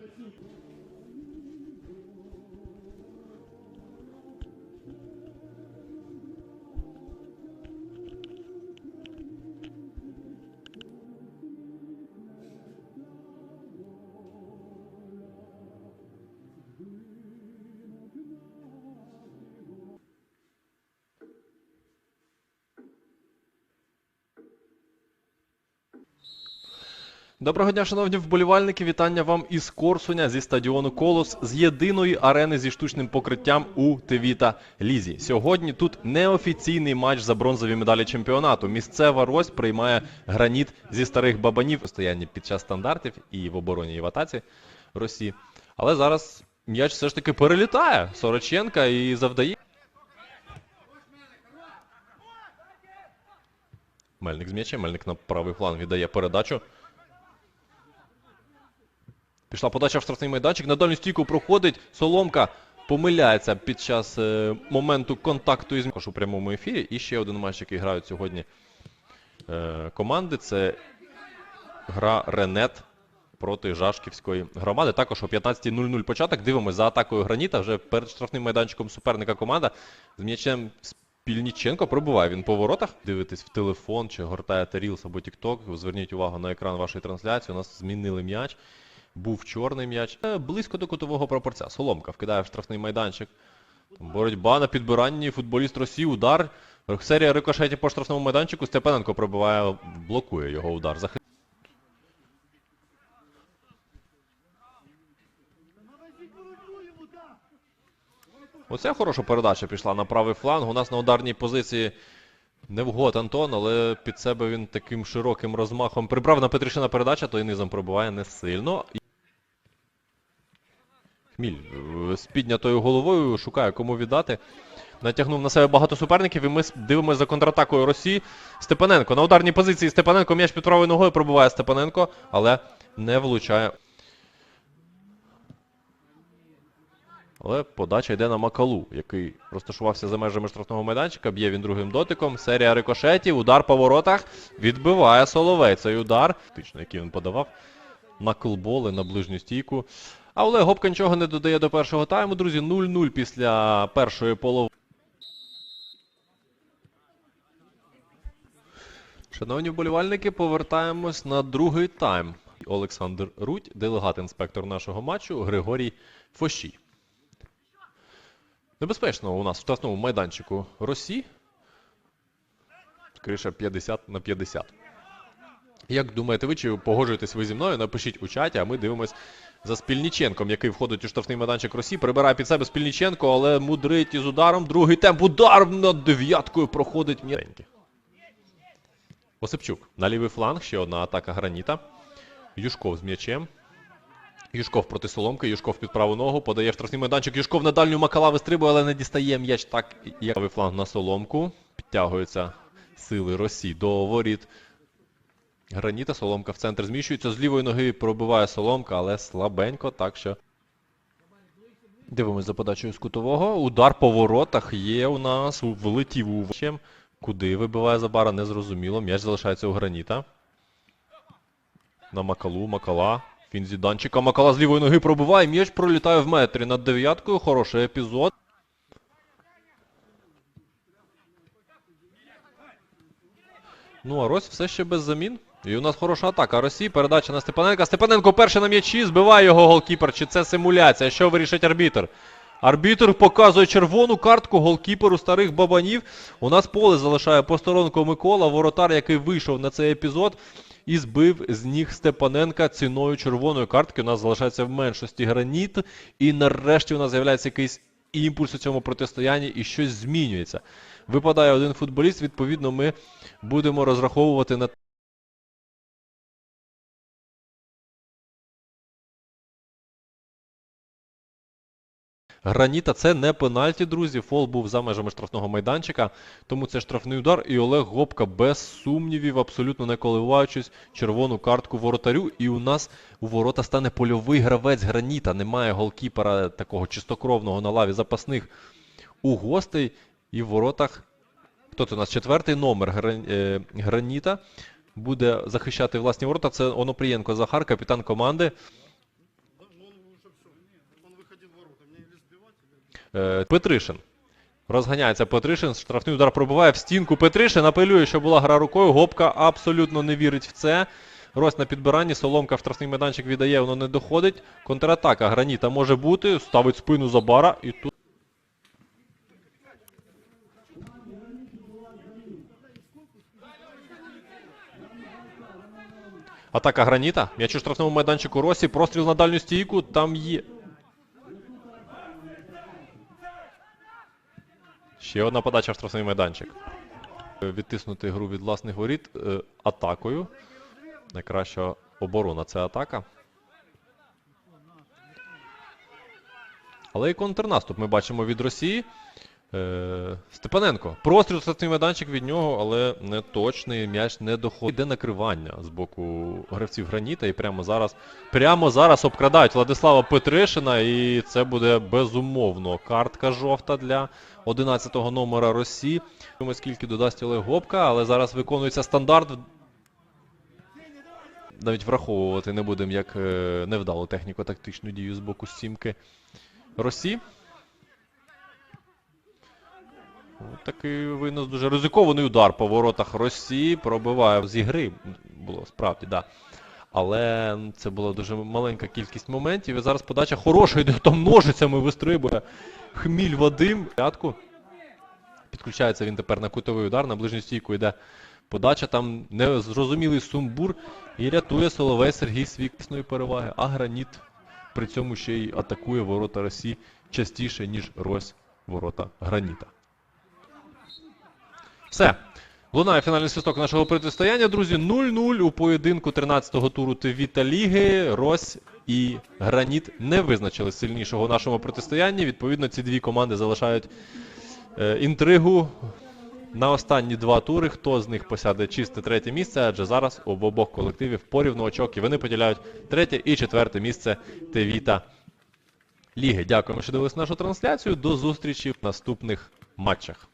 Merci. Доброго дня, шановні вболівальники. Вітання вам із Корсуня зі стадіону Колос з єдиної арени зі штучним покриттям у Тевіта Лізі. Сьогодні тут неофіційний матч за бронзові медалі чемпіонату. Місцева Рось приймає граніт зі старих бабанів стоянні під час стандартів і в обороні і в атаці Росії. Але зараз м'яч все ж таки перелітає Сороченка і завдає. Мельник з м'ячем, Мельник на правий фланг віддає передачу. Пішла подача в штрафний майданчик. На дальню стійку проходить. Соломка помиляється під час е, моменту контакту із Також у прямому ефірі. І ще один матч, який грають сьогодні е, команди. Це гра Ренет проти Жашківської громади. Також о 15.00 початок. Дивимося за атакою Граніта. Вже перед штрафним майданчиком суперника команда. З м'ячем Спільніченко пробуває він по воротах. Дивитесь в телефон чи гортаєте Reels або TikTok. Зверніть увагу на екран вашої трансляції. У нас змінили м'яч. Був чорний м'яч. Е, Близько до кутового прапорця. Соломка вкидає в штрафний майданчик. Боротьба на підбиранні. Футболіст Росії. Удар. Серія рикошетів по штрафному майданчику. Степаненко пробиває, блокує його удар. Оце хороша передача пішла на правий фланг. У нас на ударній позиції Невгод Антон, але під себе він таким широким розмахом прибрав на Петришина передача, то і низом пробиває не сильно. Хміль е, з піднятою головою шукає кому віддати. Натягнув на себе багато суперників, і ми дивимося за контратакою Росії. Степаненко на ударній позиції Степаненко м'яч під правою ногою пробиває Степаненко, але не влучає. Але подача йде на Макалу, який розташувався за межами штрафного майданчика. Б'є він другим дотиком. Серія рикошетів, удар по воротах. Відбиває Соловей. Цей удар, фактично, який він подавав. На колболи, на ближню стійку. А Олег Гопка нічого не додає до першого тайму, друзі. 0-0 після першої половини. Шановні вболівальники, повертаємось на другий тайм. Олександр Рудь, делегат-інспектор нашого матчу Григорій Фощій. Небезпечно у нас в штрафному майданчику Росії. Скоріше 50 на 50. Як думаєте ви, чи погоджуєтесь ви зі мною? Напишіть у чаті, а ми дивимось за Спільніченком, який входить у штрафний майданчик Росії. Прибирає під себе Спільніченко, але мудрить із ударом. Другий темп. Удар над дев'яткою проходить м'яленький. Осипчук на лівий фланг. Ще одна атака граніта. Юшков з м'ячем. Юшков проти Соломки, Юшков під праву ногу, подає в штрафний майданчик. Юшков на дальню Макала вистрибує, але не дістає м'яч так, як фланг на Соломку. Підтягуються сили Росії до воріт. Граніта, Соломка в центр зміщується. З лівої ноги пробиває Соломка, але слабенько, так що. Дивимось за подачею з кутового. Удар по воротах є у нас. Влетів у Вачем. Куди вибиває Забара, незрозуміло. М'яч залишається у граніта. На Макалу, Макала. Він зіданчика. Макала з лівої ноги пробиває. М'яч пролітає в метрі над дев'яткою. Хороший епізод. Ну, а Рось все ще без замін. І у нас хороша атака. Росії. Передача на Степаненка. Степаненко перший на м'ячі. Збиває його голкіпер. Чи це симуляція? Що вирішить арбітр? Арбітр показує червону картку голкіперу старих бабанів. У нас поле залишає посторонку Микола, воротар, який вийшов на цей епізод і збив з ніг Степаненка ціною червоної картки. У нас залишається в меншості граніт. І нарешті у нас з'являється якийсь імпульс у цьому протистоянні і щось змінюється. Випадає один футболіст, відповідно, ми будемо розраховувати на Граніта це не пенальті, друзі. Фол був за межами штрафного майданчика. Тому це штрафний удар. І Олег Гопка без сумнівів, абсолютно не коливаючись, червону картку воротарю. І у нас у ворота стане польовий гравець граніта. Немає голкіпера такого чистокровного на лаві запасних у гостей. І в воротах. Хто це у нас? Четвертий номер е, граніта. Буде захищати власні ворота. Це Онопрієнко Захар, капітан команди. Петришин. Розганяється Петришин, штрафний удар пробиває в стінку. Петришин апелює, що була гра рукою. Гопка абсолютно не вірить в це. Рось на підбиранні, Соломка в штрафний майданчик віддає, воно не доходить. Контратака Граніта може бути, ставить спину за бара і тут. Атака Граніта. М'яч у штрафному майданчику Росі. Простріл на дальню стійку. Там є. Ще одна подача в штрафний майданчик. Відтиснути гру від власних воріт е, атакою. Найкраща оборона це атака. Але і контрнаступ ми бачимо від Росії. Е, Степаненко. Простріл в штрафний майданчик від нього, але не точний. М'яч не доходить. Йде накривання з боку гравців граніта. І прямо зараз, прямо зараз обкрадають Владислава Петришина. І це буде безумовно картка жовта для 11-го номера Росії. Скільки додасть Олег Гопка, але зараз виконується стандарт. Навіть враховувати не будемо як е, невдалу техніко-тактичну дію з боку сімки Росії. Такий винос дуже ризикований удар по воротах Росії. Пробиває з ігри. Було справді. Да. Але це була дуже маленька кількість моментів. І зараз подача хороша, йде там ножицями вистрибує. Хміль Вадим. П'ятку. Підключається він тепер на кутовий удар, на ближню стійку йде подача. Там незрозумілий сумбур. І рятує Соловей Сергій свій переваги. А граніт при цьому ще й атакує ворота Росії частіше, ніж Рось ворота граніта. Все. Лунає фінальний свисток нашого протистояння, друзі. 0-0 у поєдинку 13-го туру ТВ Ліги. Рось і Граніт не визначили сильнішого в нашому протистоянні. Відповідно, ці дві команди залишають е, інтригу на останні два тури. Хто з них посяде чисте третє місце, адже зараз у обох колективів порівну очок і вони поділяють третє і четверте місце ТВ Ліги. Дякуємо, що дивились нашу трансляцію. До зустрічі в наступних матчах.